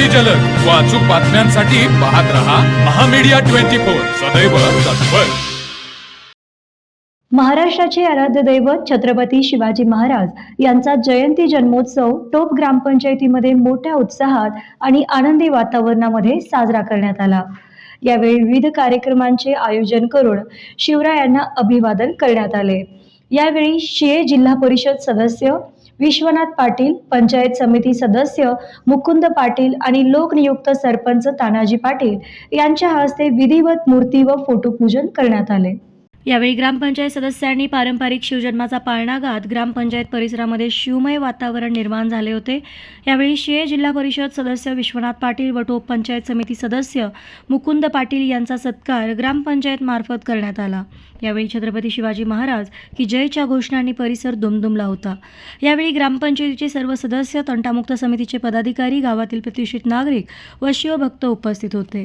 अगदी जलद. व अचूक बातम्यांसाठी पाहत रहा महामीडिया ट्वेंटी फोर. सदैव तत्पर. महाराष्ट्राचे आराध्य दैवत छत्रपती शिवाजी महाराज यांचा जयंती जन्मोत्सव टोप ग्रामपंचायतीमध्ये मोठ्या उत्साहात आणि आनंदी वातावरणामध्ये साजरा करण्यात आला. यावेळी विविध कार्यक्रमांचे आयोजन करून शिवरायांना अभिवादन करण्यात आले. यावेळी शिये जिल्हा परिषद सदस्य विश्वनाथ पाटील पंचायत समिती सदस्य मुकुंद पाटील आणि लोकनियुक्त सरपंच तानाजी पाटील यांच्या हस्ते विधिवत मूर्ती व फोटोपूजन करण्यात आले. यावेळी ग्रामपंचायत सदस्यांनी पारंपरिक शिवजन्माचा पाळणा गात ग्रामपंचायत परिसरामध्ये शिवमय वातावरण निर्माण झाले होते. यावेळी शिये जिल्हा परिषद सदस्य विश्वनाथ पाटील व टोप पंचायत समिती सदस्य मुकुंद पाटील यांचा सत्कार ग्रामपंचायत मार्फत करण्यात आला. यावेळी छत्रपती शिवाजी महाराज की जयच्या घोषणांनी परिसर दुमदुमला होता. यावेळी ग्रामपंचायतीचे सर्व सदस्य तंटामुक्त समितीचे पदाधिकारी गावातील प्रतिष्ठित नागरिक व शिवभक्त उपस्थित होते.